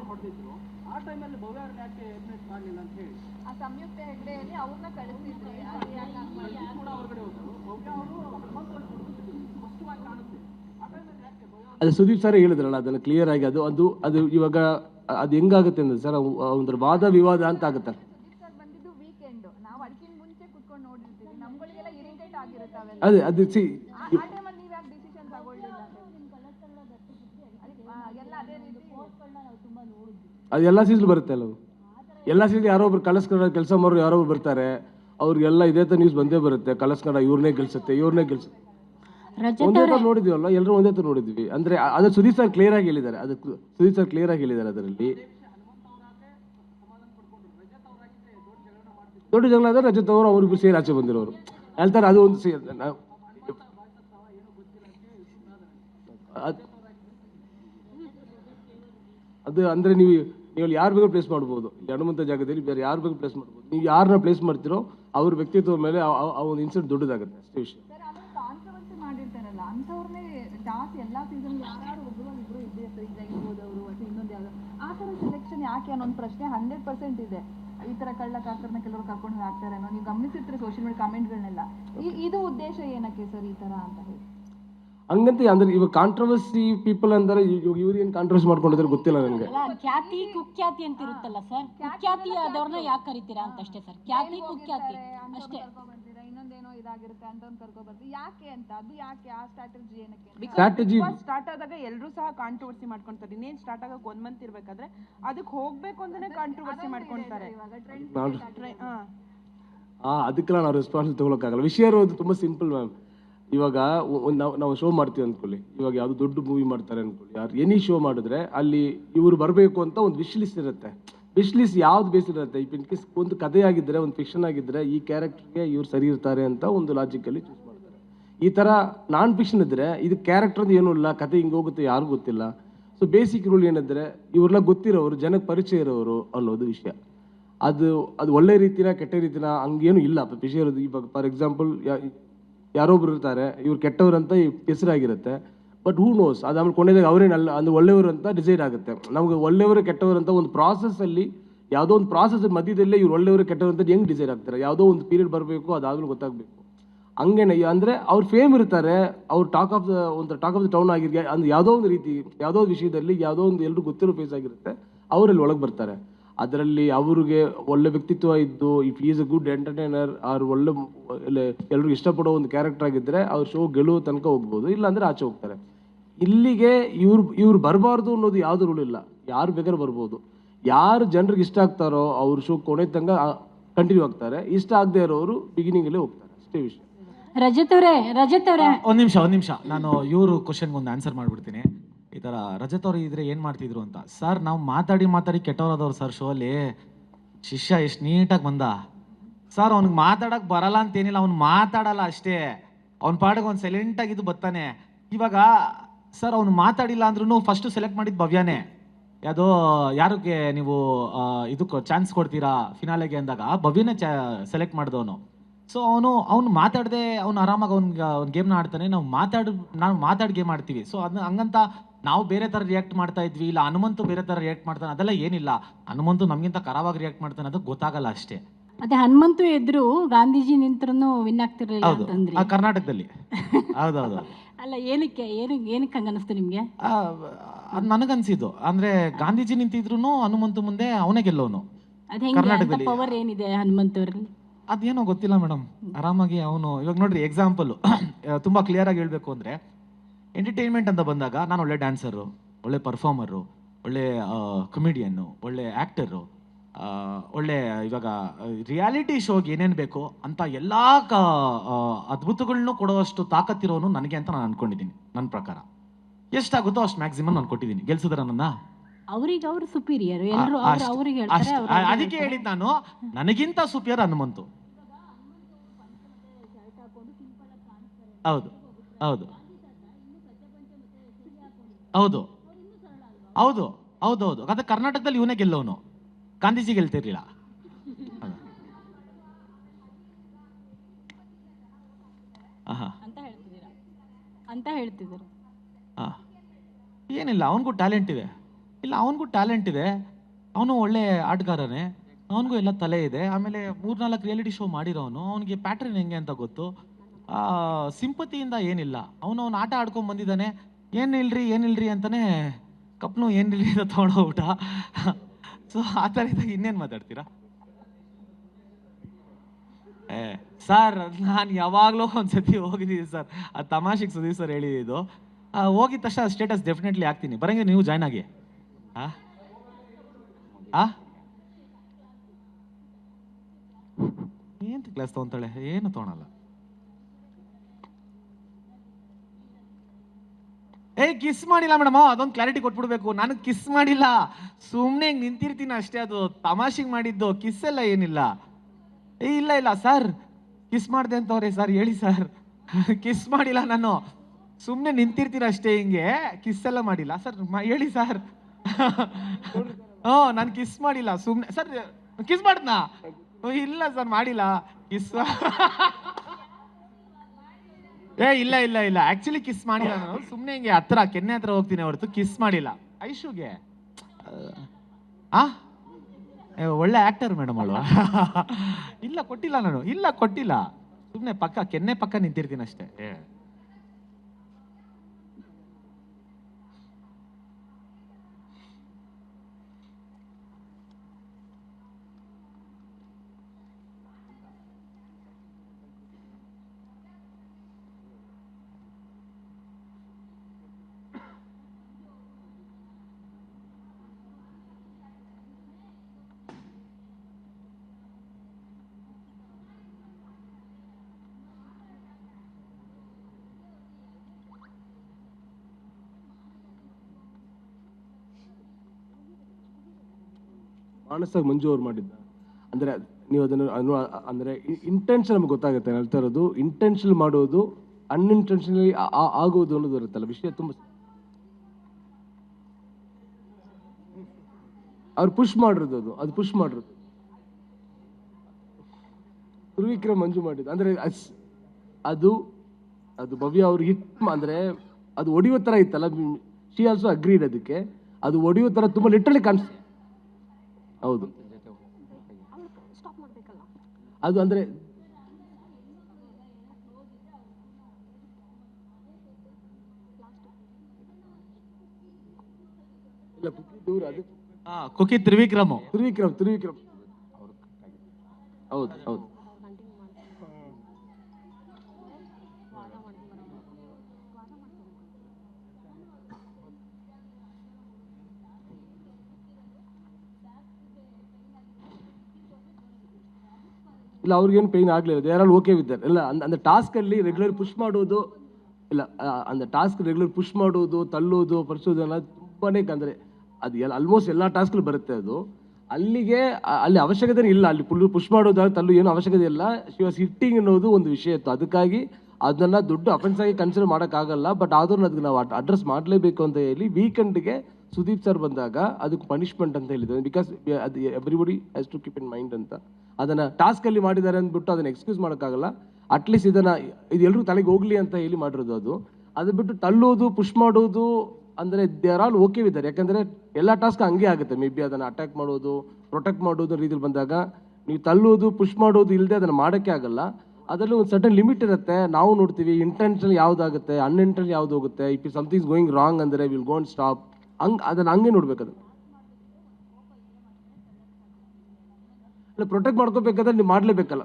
ಅವ್ರು ಹೊಡೆದಿದ್ರು. ಆ ಟೈಮಲ್ಲಿ ಭವ್ಯ ಅವ್ರನ್ನ ಯಾಕೆ ಎಲಿಮಿನೇಟ್ ಮಾಡಲಿಲ್ಲ ಅಂತ ಹೇಳಿ. ಆ ಸಂಯುಕ್ತ ಹೆಗ್ಡೆಯಲ್ಲಿ ಅವ್ರನ್ನ ಕಳಿಸಿದ್ರು ಕೂಡ ಹೊರಗಡೆ ಹೋದ್ರು. ಭವ್ಯ ಅವರು ಹನುಮಂತ ಅವ್ರು ಹೊಡೆದಿದ್ದು ಸ್ಪಷ್ಟವಾಗಿ ಕಾಣುತ್ತೆ. ಆ ಟೈಮಲ್ಲಿ ಯಾಕೆ ಭವ್ಯ ಅದು ಸುದೀಪ್ ಸರ್ ಹೇಳಿದ್ರಲ್ಲ ಅದನ್ನು ಕ್ಲಿಯರ್ ಆಗಿ ಅದು ಅದು ಅದು ಇವಾಗ ಅದು ಹೆಂಗಾಗುತ್ತೆ ಅಂದ್ರೆ ಸರ್ ಒಂದು ವಾದ ವಿವಾದ ಅಂತ ಆಗುತ್ತೆ. ಅದೇ ಅದು ಬಂದಿದ್ದು ವೀಕೆಂಡ್ ನಾವು ಅದಕ್ಕಿಂತ ಮುಂಚೆ ಕುತ್ಕೊಂಡು ನೋಡಿರ್ತೀವಿ ನಮ್ಗಳಿಗೆಲ್ಲ ಇರಿಟೇಟ್ ಆಗಿರುತ್ತೆ ಅವೆಲ್ಲ ಅದೇ ಅದು ಸಿ ಆ ಟೈಮಲ್ಲಿ ನೀವು ಯಾಕೆ ಡಿಸಿಷನ್ ತಗೊಳ್ಳಿಲ್ಲ ಅದಕ್ಕೆ, ಆ, ಎಲ್ಲ ಅದೇ ರೀತಿ ಅದು ಎಲ್ಲ ಬರುತ್ತೆ ಅಲ್ಲವು. ಎಲ್ಲ ಸೀಸನ್ ಯಾರೋ ಒಬ್ರು ಕಳಿಸ್ಕೊಂಡ ಕೆಲಸ ಮಾಡೋರು ಯಾರೋ ಒಬ್ರು ಬರ್ತಾರೆ ಅವ್ರಿಗೆಲ್ಲ ಇದೇ ತರ ನ್ಯೂಸ್ ಬಂದೇ ಬರುತ್ತೆ ಕಳಿಸ್ಕೊಂಡ ಇವ್ರನ್ನೇ ಗೆಲ್ಸುತ್ತೆ ಇವ್ರನ್ನೇ ಗೆಲ್ಸುತ್ತೆ. ಒಂದೇ ಥರ ನೋಡಿದೀವಲ್ಲ ಎಲ್ಲರೂ ಒಂದೇ ತರ ನೋಡಿದ್ವಿ. ಅಂದ್ರೆ ಅದು ಸುದೀಪ್ ಸರ್ ಕ್ಲಿಯರ್ ಆಗಿ ಹೇಳಿದ್ದಾರೆ ಅದು ಸುದೀಪ್ ಸರ್ ಕ್ಲಿಯರ್ ಆಗಿ ಹೇಳಿದ್ದಾರೆ ಅದರಲ್ಲಿ. ದೊಡ್ಡ ಜಗಳ ಆದ್ರೆ ರಜತ್ ಅವರು ಅವ್ರಿಗೂ ಸೇರಿ ಆಚೆ ಬಂದಿರೋರು. ಹೇಳ್ತಾರೆ ಅದು ಒಂದು ಅದು ಅಂದ್ರೆ ನೀವು ನೀವು ಯಾರು ಬೇಕಾದ್ರೂ ಪ್ಲೇಸ್ ಮಾಡ್ಬೋದು. ಇಲ್ಲಿ ಹನುಮಂತ ಜಾಗದಲ್ಲಿ ಬೇರೆ ಯಾರು ಬೇಕು ಪ್ಲೇಸ್ ಮಾಡ್ಬೋದು. ನೀವು ಯಾರನ್ನ ಪ್ಲೇಸ್ ಮಾಡ್ತೀರೋ ಅವ್ರ ವ್ಯಕ್ತಿತ್ವದ ಮೇಲೆ ಆ- ಒಂದು ಇನ್ಸಿಡೆಂಟ್ ದೊಡ್ಡದಾಗುತ್ತೆ ಅಷ್ಟೇ ವಿಷಯ. ಯಾಕೆ ಅನ್ನೋ ಒಂದು ಪ್ರಶ್ನೆ ಹಂಡ್ರೆಡ್ ಪರ್ಸೆಂಟ್ ಇದೆ. ಈ ತರ ಕಳ್ಳ ಕಾಕರನ್ನ ಕೆಲವರು ಕರ್ಕೊಂಡು ಹಾಕ್ತಾರೆ ಅನ್ನೋ, ನೀವು ಗಮನಿಸಿರ್ತೀರಿ ಸೋಷಿಯಲ್ ಮೀಡಿಯಾ ಕಾಮೆಂಟ್ಗಳನ್ನೆಲ್ಲ ಇದು ಉದ್ದೇಶ ಏನಕ್ಕೆ ಸರ್ ಈ ತರ ಅಂತ ಹೇಳಿ? ಹಂಗಂತ ಅಂದ್ರೆ ಇವಾಗ ಕಾಂಟ್ರವರ್ಸಿ ಪೀಪಲ್ ಅಂದ್ರೆ ಇವ್ರು ಏನ್ ಕಾಂಟ್ರವರ್ಸಿ ಮಾಡ್ಕೊಂಡಿದ್ರೆ ಗೊತ್ತಿಲ್ಲ ನನಗೆ. ಅಲ್ಲ ಖ್ಯಾತಿ ಕುಖ್ಯಾತಿ ಅಂತ ಇರುತ್ತಲ್ಲ ಸರ್ ಕುಖ್ಯಾತಿ ಆದವ್ರನ್ನ ಯಾಕೆ ಕರಿತೀರಾ ಅಂತ ಅಷ್ಟೇ ಸರ್ ಖ್ಯಾತಿ ಕುಖ್ಯಾತಿ ಅಷ್ಟೇ. ಕರ್ಕೊಬರ್ತೀರಾ ಇನ್ನೊಂದೇನೋ ಇದಾಗಿರುತ್ತೆ ಅಂತವ್ನು ಕರ್ಕೊಬರ್ತೀವಿ ಯಾಕೆ ಅಂತ? ಅದು ಯಾಕೆ ಆ ಸ್ಟ್ರಾಟಜಿ ಏನಕ್ಕೆ ಸ್ಟ್ರಾಟಜಿ ಸ್ಟಾರ್ಟ್ ಆದಾಗ ಎಲ್ಲರೂ ಸಹ ಕಾಂಟ್ರವರ್ಸಿ ಮಾಡ್ಕೊಂತಾರೆ. ಇನ್ನೇನ್ ಸ್ಟಾರ್ಟ್ ಆಗಕ್ಕೆ ಒಂದ್ ಮಂತ್ ಇರ್ಬೇಕಾದ್ರೆ ಅದಕ್ಕೆ ಹೋಗ್ಬೇಕು ಅಂತಾನೆ ಕಾಂಟ್ರವರ್ಸಿ ಮಾಡ್ಕೊಂತಾರೆ. ಟ್ರೈ- ಹಾ. ಆ ಅದಕ್ಕೆಲ್ಲ ನಾವು ರೆಸ್ಪಾನ್ಸ್ ತಗೊಳಕ್ಕಾಗಲ್ಲ. ವಿಷಯ ಇರೋದು ತುಂಬಾ ಸಿಂಪಲ್ ಮ್ಯಾಮ್ ಇವಾಗ ನಾವು ನಾವು ಶೋ ಮಾಡ್ತೀವಿ ಅಂದ್ಕೊಳ್ಳಿ. ಇವಾಗ ಯಾವುದು ದೊಡ್ಡ ಮೂವಿ ಮಾಡ್ತಾರೆ ಅಂದ್ಕೊಳ್ಳಿ. ಯಾರು ಎನಿ ಶೋ ಮಾಡಿದ್ರೆ ಅಲ್ಲಿ ಇವರು ಬರಬೇಕು ಅಂತ ಒಂದು ವಿಶ್ ಲಿಸ್ಟ್ ಇರುತ್ತೆ. ವಿಶ್ ಲಿಸ್ಟ್ ಯಾವ್ದು ಬೇಸ್ ಇರುತ್ತೆ? ಇನ್ ಕೇಸ್ ಒಂದು ಕಥೆ ಆಗಿದ್ದರೆ ಒಂದು ಫಿಕ್ಷನ್ ಆಗಿದ್ದರೆ ಈ ಕ್ಯಾರೆಕ್ಟರ್ಗೆ ಇವ್ರು ಸರಿ ಇರ್ತಾರೆ ಅಂತ ಒಂದು ಲಾಜಿಕಲ್ಲಿ ಚೂಸ್ ಮಾಡ್ತಾರೆ. ಈ ಥರ ನಾನ್ ಫಿಕ್ಷನ್ ಇದ್ದರೆ ಇದು ಕ್ಯಾರೆಕ್ಟರ್ ಅಂತ ಏನೂ ಇಲ್ಲ, ಕತೆ ಹಿಂಗೆ ಹೋಗುತ್ತೆ ಯಾರಿಗೂ ಗೊತ್ತಿಲ್ಲ. ಸೊ ಬೇಸಿಕ್ ರೂಲ್ ಏನಿದ್ರೆ ಇವ್ರೆಲ್ಲ ಗೊತ್ತಿರೋರು, ಜನಕ್ಕೆ ಪರಿಚಯ ಇರೋರು ಅನ್ನೋದು ವಿಷಯ. ಅದು ಅದು ಒಳ್ಳೆ ರೀತಿನ, ಕೆಟ್ಟ ರೀತಿನ ಹಂಗೇನು ಇಲ್ಲ. ವಿಷಯ ಇರೋದು ಇವಾಗ ಫಾರ್ ಎಕ್ಸಾಂಪಲ್ ಯಾರೊಬ್ರು ಇರ್ತಾರೆ, ಇವ್ರು ಕೆಟ್ಟವ್ರು ಅಂತ ಹೆಸರಾಗಿರುತ್ತೆ ಬಟ್ ಹೂ ನೋಸ್ ಅದು ಆಮೇಲೆ ಕೊನೆದಾಗ ಅವರೇನಲ್ಲ ಅಂದ್ರೆ ಒಳ್ಳೆಯವರು ಅಂತ ಡಿಸೈಡ್ ಆಗುತ್ತೆ. ನಮಗೆ ಒಳ್ಳೆಯವರು, ಕೆಟ್ಟವರು ಅಂತ ಒಂದು ಪ್ರಾಸೆಸ್ಸಲ್ಲಿ ಯಾವುದೋ ಒಂದು ಪ್ರಾಸೆಸ್ ಮಧ್ಯದಲ್ಲೇ ಇವ್ರು ಒಳ್ಳೆಯವರು, ಕೆಟ್ಟವರು ಅಂತ ಹೆಂಗೆ ಡಿಸೈಡ್ ಆಗ್ತಾರೆ? ಯಾವುದೋ ಒಂದು ಪೀರಿಯಡ್ ಬರಬೇಕು ಅದಾಗಲೂ ಗೊತ್ತಾಗಬೇಕು. ಹಂಗೇನೆ ಅಂದರೆ ಅವ್ರು ಫೇಮ್ ಇರ್ತಾರೆ, ಅವ್ರು ಟಾಕ್ ಆಫ್ ದ ಒಂದು ಟಾಕ್ ಆಫ್ ದ ಟೌನ್ ಆಗಿರ್ಗೆ, ಅಂದ್ರೆ ಯಾವುದೋ ಒಂದು ರೀತಿ, ಯಾವುದೋ ಒಂದು ವಿಷಯದಲ್ಲಿ ಯಾವುದೋ ಒಂದು ಎಲ್ಲರೂ ಗೊತ್ತಿರೋ ಫೇಸ್ ಆಗಿರುತ್ತೆ, ಅವರಲ್ಲಿ ಒಳಗೆ ಬರ್ತಾರೆ. ಅದರಲ್ಲಿ ಅವ್ರಿಗೆ ಒಳ್ಳೆ ವ್ಯಕ್ತಿತ್ವ ಇದ್ದು if is a good entertainer ಅವ್ರು ಒಳ್ಳೆ ಎಲ್ರಿಗೂ ಇಷ್ಟಪಡೋ ಒಂದು ಕ್ಯಾರೆಕ್ಟರ್ ಆಗಿದ್ದರೆ ಅವ್ರ ಶೋ ಗೆಲುವು ತನಕ ಹೋಗ್ಬೋದು ಇಲ್ಲ ಅಂದರೆ ಆಚೆ ಹೋಗ್ತಾರೆ. ಇಲ್ಲಿಗೆ ಇವ್ರು ಇವ್ರು ಬರಬಾರ್ದು ಅನ್ನೋದು ಯಾವುದು ರೂಲ್ ಇಲ್ಲ. ಯಾರು ಬೇಕಾದ್ರೂ ಬರ್ಬೋದು. ಯಾರು ಜನರಿಗೆ ಇಷ್ಟ ಆಗ್ತಾರೋ ಅವ್ರ ಶೋ ಕೊನೆ ತನಕ ಕಂಟಿನ್ಯೂ ಆಗ್ತಾರೆ. ಇಷ್ಟ ಆಗದೆ ಇರೋರು ಬಿಗಿನಿಂಗಲ್ಲೇ ಹೋಗ್ತಾರೆ. ಅಷ್ಟೇ ವಿಷಯ. ರಜತ್ ಅವರೇ ರಜತ್ ಅವರೇ. ಒಂದ್ ನಿಮಿಷ ಒಂದ್ ನಿಮಿಷ. ನಾನು ಇವರು ಕ್ವಶನ್ಗೆ ಒಂದು ಆನ್ಸರ್ ಮಾಡ್ಬಿಡ್ತೀನಿ. ಈ ತರ ರಜತ್ ಅವ್ರು ಇದ್ರೆ ಏನ್ ಮಾಡ್ತಿದ್ರು ಅಂತ. ಸರ್, ನಾವು ಮಾತಾಡಿ ಮಾತಾಡಿ ಕೆಟ್ಟವರದವ್ರು ಸರ್ ಶೋ ಅಲ್ಲಿ ಶಿಷ್ಯ ಎಷ್ಟು ನೀಟಾಗಿ ಬಂದ. ಸರ್, ಅವ್ನಿಗೆ ಮಾತಾಡಕ್ ಬರಲ್ಲ ಅಂತೇನಿಲ್ಲ ಅವ್ನು ಮಾತಾಡಲ್ಲ ಅಷ್ಟೇ. ಅವ್ನ ಪಾಡಿಗೆ ಅವ್ನು ಸೈಲೆಂಟ್ ಆಗಿದ್ದು ಬರ್ತಾನೆ. ಇವಾಗ ಸರ್, ಅವ್ನು ಮಾತಾಡಿಲ್ಲ ಅಂದ್ರೂ ಫಸ್ಟ್ ಸೆಲೆಕ್ಟ್ ಮಾಡಿದ ಭವ್ಯನೇ. ಯಾವುದೋ ಯಾರಕ್ಕೆ ನೀವು ಇದು ಚಾನ್ಸ್ ಕೊಡ್ತೀರಾ ಫಿನಾಲೆಗೆ ಅಂದಾಗ, ಭವ್ಯನೇ ಚ ಸೆಲೆಕ್ಟ್ ಮಾಡಿದವನು ಸೊ ಅವನು, ಅವ್ನು ಮಾತಾಡದೆ, ಅವ್ನು ಆರಾಮಾಗಿ ಅವ್ನಿಗೆ, ಅವ್ನ ಗೇಮ್ನ ಆಡ್ತಾನೆ. ನಾವು ಮಾತಾಡ್, ನಾವು ಮಾತಾಡಿ ಗೇಮ್ ಆಡ್ತೀವಿ. ಸೊ ಅದನ್ನ ಹಂಗಂತ ನಾವು ಬೇರೆ ಥರ ರಿಯಾಕ್ಟ್ ಮಾಡ್ತಾ ಇದ್ವಿ ಇಲ್ಲ ಹನುಮಂತು ಬೇರೆ ಥರ ರಿಯಾಕ್ಟ್ ಮಾಡ್ತಾನೆ ಅದೆಲ್ಲ ಏನಿಲ್ಲ. ಹನುಮಂತು ನಮಗಿಂತ ಕರಾವಾಗಿ ರಿಯಾಕ್ಟ್ ಮಾಡ್ತಾನೆ ಅದು ಗೊತ್ತಾಗಲ್ಲ ಅಷ್ಟೇ. ಅದೇ ಹನುಮಂತು ಎದ್ರು ಗಾಂಧೀಜಿ ನಿಂತರೂ ವಿನ್ ಆಗ್ತಿರ್ಲಿಲ್ಲ ಹೌದು ಅಂತಂದ್ರಿ. ಆ ಕರ್ನಾಟಕದಲ್ಲಿ. ಹೌದೌದು. ಅಲ್ಲ ಏನಕ್ಕೆ ಏನು ಏನಕ್ಕೆ ಹಂಗ ಅನಿಸ್ತು ನಿಮ್ಗೆ? ಅದು ನನಗನ್ಸಿದ್ದು. ಅಂದ್ರೆ ಗಾಂಧೀಜಿ ನಿಂತಿದ್ರು ಹನುಮಂತು ಮುಂದೆ ಅವನೇ ಗೆಲ್ಲೋನು. ಅದ್ ಹೆಂಗೆ ಅಂತ ಕರ್ನಾಟಕದಲ್ಲಿ. ಪವರ್ ಏನಿದೆ ಹನುಮಂತವ್ರಲ್ಲಿ ಅದೇನೋ ಗೊತ್ತಿಲ್ಲ ಮೇಡಮ್. ಆರಾಮಾಗಿ ಅವನು ಇವಾಗ ನೋಡ್ರಿ ಎಕ್ಸಾಂಪಲ್ ತುಂಬಾ ಕ್ಲಿಯರ್ ಆಗಿ ಹೇಳ್ಬೇಕು ಅಂದ್ರೆ ಎಂಟರ್ಟೈನ್ಮೆಂಟ್ ಅಂತ ಬಂದಾಗ ನಾನು ಒಳ್ಳೆ ಡ್ಯಾನ್ಸರು ಒಳ್ಳೆ ಪರ್ಫಾರ್ಮರು ಒಳ್ಳೆ ಕಮಿಡಿಯನ್ನು ಒಳ್ಳೆ ಆ್ಯಕ್ಟರು ಒಳ್ಳೆ ಇವಾಗ ರಿಯಾಲಿಟಿ ಶೋಗೆ ಏನೇನು ಬೇಕೋ ಅಂತ ಎಲ್ಲ ಕ ಅದ್ಭುತಗಳನ್ನೂ ಕೊಡುವಷ್ಟು ತಾಕತ್ತಿರೋನು ನನಗೆ ಅಂತ ನಾನು ಅನ್ಕೊಂಡಿದ್ದೀನಿ ನನ್ನ ಪ್ರಕಾರ. ಎಷ್ಟಾಗುತ್ತೋ ಅಷ್ಟು ಮ್ಯಾಕ್ಸಿಮಮ್ ನಾನು ಕೊಟ್ಟಿದ್ದೀನಿ. ಗೆಲ್ಸಿದ್ರ ನನ್ನ? ಅವ್ರಿಗೆ ಅವರು ಸುಪೀರಿಯರ್ ಎಲ್ಲರೂ ಅವ್ರು ಅವ್ರಿಗೆ ಹೇಳ್ತಾರೆ ಅವ್ರು ಅದಕ್ಕೆ ಹೇಳಿದ್ ನಾನು ನನಗಿಂತ ಸುಪಿಯರ್ ಹನುಮಂತು. ಹೌದು ಹೌದು. ಹೌದು. ಹೌದು ಹೌದು ಹೌದು. ಅದೇ ಕರ್ನಾಟಕದಲ್ಲಿ ಇವನೇ ಗೆಲ್ಲವನು ಗಾಂಧೀಜಿ ಗೆಲ್ತಿರ್ಲಿಲ್ಲ. ಅಂತ ಹೇಳ್ತಿದ್ದೀರಾ? ಅಂತ ಹೇಳ್ತಿದ್ದಾರೆ? ಏನಿಲ್ಲ ಅವನಿಗೂ ಟ್ಯಾಲೆಂಟ್ ಇದೆ ಇಲ್ಲ ಅವನಿಗೂ ಟ್ಯಾಲೆಂಟ್ ಇದೆ ಅವನು ಒಳ್ಳೆ ಆಟಗಾರನೇ. ಅವನಿಗೂ ಎಲ್ಲ ತಲೆ ಇದೆ. ಆಮೇಲೆ ಮೂರ್ನಾಲ್ಕು ರಿಯಾಲಿಟಿ ಶೋ ಮಾಡಿರೋನು. ಅವನಿಗೆ ಪ್ಯಾಟ್ರನ್ ಹೆಂಗೆ ಅಂತ ಗೊತ್ತು. ಸಿಂಪತಿಯಿಂದ ಏನಿಲ್ಲ. ಅವನು ಅವ್ನು ಆಟ ಆಡ್ಕೊಂಡು ಬಂದಿದ್ದಾನೆ. ಏನಿಲ್ರಿ ಏನಿಲ್ರಿ ಅಂತಾನೆ ಕಪ್ನು ಏನಿಲ್ರಿ ಅಂತ ತೊಗೊಂಡೋಗ್ಬಿಟ್ಟ ಸೊ ಆ ಥರ ಇದ್ದಾಗ ಇನ್ನೇನು ಮಾತಾಡ್ತೀರಾ? ಏ, ಸರ್, ನಾನು ಯಾವಾಗಲೂ ಒಂದ್ಸತಿ ಹೋಗಿದ್ದೀನಿ ಸರ್. ಆ ತಮಾಷೆಗೆ ಸುದೀಪ್ ಸರ್ ಹೇಳಿದ್ದು. ಹೋಗಿದ ತಕ್ಷಣ ಸ್ಟೇಟಸ್ ಡೆಫಿನೆಟ್ಲಿ ಹಾಕ್ತೀನಿ. ಬರಂಗೆ ನೀವು ಜಾಯ್ನ್ ಆಗಿ. ಆ? ಏನು ಕ್ಲಾಸ್ ತೊಗೊಂತಾಳೆ? ಏನು ತೊಗೊಳಲ್ಲ. ಏ ಕಿಸ್ ಮಾಡಿಲ್ಲ ಮೇಡಮ್. ಅದೊಂದು ಕ್ಲಾರಿಟಿ ಕೊಟ್ಬಿಡ್ಬೇಕು. ನಾನು ಕಿಸ್ ಮಾಡಿಲ್ಲ. ಸುಮ್ಮನೆ ನಿಂತಿರ್ತೀನಿ ಅಷ್ಟೇ ಅದು. ತಮಾಷೆಗೆ ಮಾಡಿದ್ದು. ಕಿಸ್ ಎಲ್ಲ ಏನಿಲ್ಲ. ಏ ಇಲ್ಲ ಇಲ್ಲ ಸರ್ ಕಿಸ್ ಮಾಡಿದೆ ಅಂತವ್ರೆ ಸರ್ ಹೇಳಿ ಸರ್ ಕಿಸ್ ಮಾಡಿಲ್ಲ ನಾನು. ಸುಮ್ಮನೆ ನಿಂತಿರ್ತೀನಿ ಅಷ್ಟೇ ಹಿಂಗೆ. ಕಿಸ್ ಎಲ್ಲ ಮಾಡಿಲ್ಲ. ಸರ್ ಹೇಳಿ ಸರ್ ಹ್ಞೂ ನಾನು ಕಿಸ್ ಮಾಡಿಲ್ಲ. ಸುಮ್ಮನೆ ಸರ್ ಕಿಸ್ ಮಾಡ್ದ್ನಾ? ಹ್ಞೂ, ಇಲ್ಲ ಸರ್ ಮಾಡಿಲ್ಲ. ಕಿಸ್ ಏ, ಇಲ್ಲ ಇಲ್ಲ ಇಲ್ಲ. ಆಕ್ಚುಲಿ ಕಿಸ್ ಮಾಡಿಲ್ಲ ನಾನು. ಸುಮ್ಮನೆ ಹಿಂಗೆ ಹತ್ರ, ಕೆನ್ನೆ ಹತ್ರ ಹೋಗ್ತೀನಿ ಹೊರತು ಕಿಸ್ ಮಾಡಿಲ್ಲ. ಐಶುಗೆ. ಆ? ಒಳ್ಳೆ ಆಕ್ಟರ್ ಮೇಡಮ್ ಅಲ್ವಾ? ಇಲ್ಲ, ಕೊಟ್ಟಿಲ್ಲ ನಾನು. ಇಲ್ಲ, ಕೊಟ್ಟಿಲ್ಲ. ಸುಮ್ಮನೆ ಪಕ್ಕ, ಕೆನ್ನೆ ಪಕ್ಕ ನಿಂತಿರ್ತೀನಿ ಅಷ್ಟೇ. ಮಾನಸಾಗಿ ಮಂಜು ಅವ್ರು ಮಾಡಿದ್ದ. ಅಂದ್ರೆ ನೀವು ಅದನ್ನು ಅನು ಅಂದ್ರೆ ಇಂಟೆನ್ಷನ್ ನಮ್ಗೆ ಗೊತ್ತಾಗುತ್ತೆ ಹೇಳ್ತಾ ಇರೋದು. ಇಂಟೆನ್ಷನ್ ಮಾಡೋದು ಅನ್ಇಂಟೆನ್ಷನಲಿ ಆಗೋದು ಅನ್ನೋದು ಇರುತ್ತಲ್ಲ, ವಿಷಯ ತುಂಬ ಅವ್ರು ಪುಷ್ ಮಾಡಿರೋದು ಅದು ಅದು ಪುಷ್ ಮಾಡಿರೋದು. ಧ್ರುವಿಕ್ರಮ್ ಮಂಜು ಮಾಡಿದ್ದು. ಅಂದ್ರೆ ಅದು ಅದು ಭವ್ಯ ಅವ್ರು ಹಿಟ್ ಅಂದ್ರೆ ಅದು ಒಡೆಯೋ ಥರ ಇತ್ತಲ್ಲ ಶಿ ಆಲ್ಸೋ ಅಗ್ರೀಡ್ ಅದಕ್ಕೆ. ಅದು ಒಡೆಯೋ ಥರ ತುಂಬ ಲಿಟ್ರಲಿ ಕಾಣಿಸ್ ಹೌದು. ಅದು ಅಂದ್ರೆ ದೂರ ಅದು ಆ, ಕುಕಿ ತ್ರಿವಿಕ್ರಮ. ತ್ರಿವಿಕ್ರಮ್ ತ್ರಿವಿಕ್ರಮ್. ಹೌದು ಹೌದು. ಇಲ್ಲ ಅವ್ರಿಗೇನು ಪೇಯ್ನ್ ಆಗಲಿಲ್ಲ. They are all okay with their ಇಲ್ಲ ಅಂದರೆ ಟಾಸ್ಕಲ್ಲಿ ರೆಗ್ಯುಲರ್ ಪುಷ್ ಮಾಡೋದು ಇಲ್ಲ ಅಂದರೆ ಟಾಸ್ಕ್ ರೆಗ್ಯುಲರ್ ಪುಷ್ ಮಾಡೋದು ತಳ್ಳೋದು ಪರ್ಸೋದನ್ನ ತುಂಬಾ ಅಂದರೆ ಅದು ಎಲ್ಲ ಆಲ್ಮೋಸ್ಟ್ ಎಲ್ಲ ಟಾಸ್ಕ್ಗಳು ಬರುತ್ತೆ ಅದು. ಅಲ್ಲಿಗೆ ಅಲ್ಲಿ ಅವಶ್ಯಕತೆ ಇಲ್ಲ. ಅಲ್ಲಿ ಫುಲ್ ಪುಷ್ ಮಾಡೋದಾದ್ರೆ ತಳ್ಳು ಏನು ಅವಶ್ಯಕತೆ ಇಲ್ಲ. ಶಿ ವಾಸ್ ಹಿಟ್ಟಿಂಗ್ ಅನ್ನೋದು ಒಂದು ವಿಷಯ ಇತ್ತು. ಅದಕ್ಕಾಗಿ ಅದನ್ನು ದುಡ್ಡು ಅಫೆನ್ಸ್ ಆಗಿ ಕನ್ಸಿಡರ್ ಮಾಡೋಕ್ಕಾಗಲ್ಲ. ಬಟ್ ಆದ್ರೂ ಅದಕ್ಕೆ ನಾವು ಅಡ್ರೆಸ್ ಮಾಡಲೇಬೇಕು ಅಂತ ಹೇಳಿ ವೀಕೆಂಡ್ಗೆ ಸುದೀಪ್ ಸರ್ ಬಂದಾಗ ಅದಕ್ಕೆ ಪನಿಷ್ಮೆಂಟ್ ಅಂತ ಹೇಳಿದ್ದಾರೆ ಬಿಕಾಸ್ ಅದು everybody has to keep in mind ಅಂತ. ಅದನ್ನು ಟಾಸ್ಕ್ ಅಲ್ಲಿ ಮಾಡಿದ್ದಾರೆ ಅಂದ್ಬಿಟ್ಟು ಅದನ್ನು ಎಕ್ಸ್ಕ್ಯೂಸ್ ಮಾಡೋಕ್ಕಾಗಲ್ಲ. ಅಟ್ಲೀಸ್ಟ್ ಇದನ್ನು, ಇದು ತಲೆಗೆ ಹೋಗಲಿ ಅಂತ ಹೇಳಿ ಮಾಡಿರೋದು ಅದು. ಅದು ಬಿಟ್ಟು ತಳ್ಳೋದು ಪುಷ್ ಮಾಡೋದು, ಅಂದರೆ ದೇ ಆರ್ ಆಲ್ ಓಕೆ ಇದ್ದಾರೆ ಯಾಕಂದರೆ ಎಲ್ಲ ಟಾಸ್ಕ್ ಹಂಗೆ ಆಗುತ್ತೆ. ಮೇ ಬಿ ಅದನ್ನು ಅಟ್ಯಾಕ್ ಮಾಡೋದು ಪ್ರೊಟೆಕ್ಟ್ ಮಾಡೋದು ರೀತಿಲಿ ಬಂದಾಗ ನೀವು ತಳ್ಳೋದು ಪುಷ್ ಮಾಡೋದು ಇಲ್ಲದೆ ಅದನ್ನು ಮಾಡೋಕ್ಕೆ ಆಗಲ್ಲ. ಅದರಲ್ಲಿ ಒಂದು ಸರ್ಟನ್ ಲಿಮಿಟ್ ಇರುತ್ತೆ. ನಾವು ನೋಡ್ತೀವಿ ಇಂಟೆನ್ಷನ್ ಯಾವುದಾಗುತ್ತೆ ಅನ್ಇಂಟೆನ್ಷನ್ ಯಾವುದು ಹೋಗುತ್ತೆ. ಇಫ್ ಸಮಥಿಂಗ್ ಗೋಯಿಂಗ್ ರಾಂಗ್ ಅಂದರೆ ವಿಲ್ ಗೋನ್ ಸ್ಟಾಪ್ ಹಂಗ್ ಅದನ್ನ ಹಂಗೆ ನೋಡ್ಬೇಕು ಅದು ಅಲ್ಲ ಪ್ರೊಟೆಕ್ಟ್ ಮಾಡ್ಕೋಬೇಕಾದ್ರೆ ನೀವು ಮಾಡ್ಲೇಬೇಕಲ್ಲ.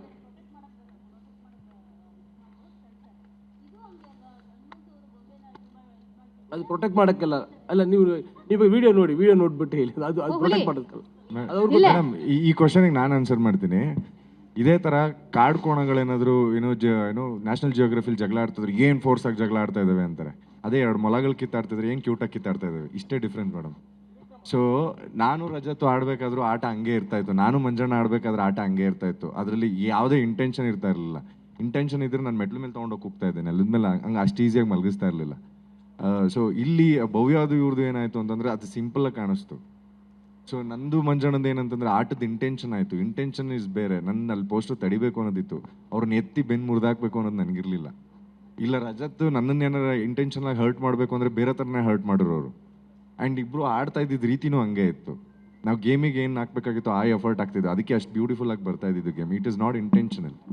ಅದು ಪ್ರೊಟೆಕ್ಟ್ ಮಾಡಕ್ಕೆಲ್ಲ ಅಲ್ಲ ನೀವು ನೀವು ವಿಡಿಯೋ ನೋಡಿ ವಿಡಿಯೋ ನೋಡ್ಬಿಟ್ಟು ಹೇಳಿ. ಅದು ಅದು ಪ್ರೊಟೆಕ್ಟ್ ಮಾಡೋಕ್ಕಲ್ಲ ಮೇಡಮ್ ಈ ಕ್ವಶನ್ಗೆ ನಾನು ಆನ್ಸರ್ ಮಾಡ್ತೀನಿ. ಇದೇ ತರ ಕಾಡು ಕೋಣಗಳೇನಾದ್ರು ಏನೋ ಜ ಏನೋ ನ್ಯಾಷನಲ್ ಜಿಯೋಗ್ರಫಿಲಿ ಜಗಳ ಆಡ್ತಿದ್ರು ಏನ್ ಫೋರ್ಸ್ ಆಗಿ ಜಗಳ ಆಡ್ತಾ ಇದಾವೆ ಅಂತಾರೆ. ಅದೇ ಎರಡು ಮೊಲಗಳು ಕಿತ್ತಾಡ್ತಿದ್ರು, ಏನು ಕ್ಯೂಟಾಗಿ ಕಿತ್ತಾಡ್ತಾ ಇಷ್ಟೇ ಡಿಫ್ರೆನ್ಸ್ ಮೇಡಮ್ ಸೊ ನಾನು ರಜತ್ತು ಆಡಬೇಕಾದ್ರೂ ಆಟ ಹಂಗೆ ಇರ್ತಾ ಇತ್ತು. ನಾನು ಮಂಜಣ್ಣ ಆಡಬೇಕಾದ್ರೆ ಆಟ ಹಂಗೆ ಇರ್ತಾ ಇತ್ತು. ಅದರಲ್ಲಿ ಯಾವುದೇ ಇಂಟೆನ್ಷನ್ ಇರ್ತಾ ಇರಲಿಲ್ಲ. ಇಂಟೆನ್ಷನ್ ಇದ್ರೆ ನಾನು ಮೆಟ್ಲ ಮೇಲೆ ತೊಗೊಂಡೋಗಿ ಹೋಗ್ತಾ ಇದ್ದೇನೆ. ನೆಲದ ಮೇಲೆ ಹಂಗೆ ಅಷ್ಟು ಈಸಿಯಾಗಿ ಮಲಗಿಸ್ತಾ ಇರಲಿಲ್ಲ. ಸೊ ಇಲ್ಲಿ ಭವ್ಯಾದು ಇವ್ರದ್ದು ಏನಾಯ್ತು ಅಂತಂದ್ರೆ ಅದು ಸಿಂಪಲ್ ಆಗಿ ಕಾಣಿಸ್ತು. ಸೊ ನಂದು ಮಂಜಣ್ಣದ ಏನಂತಂದ್ರೆ ಆಟದ ಇಂಟೆನ್ಷನ್ ಆಯಿತು. ಇಂಟೆನ್ಷನ್ ಇಸ್ ಬೇರೆ. ನನ್ನ ಅಲ್ಲಿ ಪೋಸ್ಟರ್ ತಡಿಬೇಕು ಅನ್ನೋದಿತ್ತು. ಅವ್ರನ್ನ ಎತ್ತಿ ಬೆನ್ನು ಮುರಿದಾಕ್ಬೇಕು ಅನ್ನೋದು ನನಗಿರ್ಲಿಲ್ಲ. ಇಲ್ಲ ರಜತ್ ನನ್ನನ್ನ ಏನಾರ ಇಂಟೆನ್ಷನ್ ಆಗಿ ಹರ್ಟ್ ಮಾಡಬೇಕು ಅಂದ್ರೆ ಬೇರೆ ಥರನೇ ಹರ್ಟ್ ಮಾಡಿರೋರು. ಆ್ಯಂಡ್ ಇಬ್ಬರು ಆಡ್ತಾ ಇದ್ದಿದ್ದ ರೀತಿನೂ ಹಂಗೆ ಇತ್ತು. ನಾವು ಗೇಮಿಗೆ ಏನು ಹಾಕ್ಬೇಕಾಗಿತ್ತು ಆ ಎಫರ್ಟ್ ಆಗ್ತಿದ್ದು ಅದಕ್ಕೆ ಅಷ್ಟು ಬ್ಯೂಟಿಫುಲ್ ಆಗಿ ಬರ್ತಾ ಇದ್ದಿದ್ದು game it is not intentional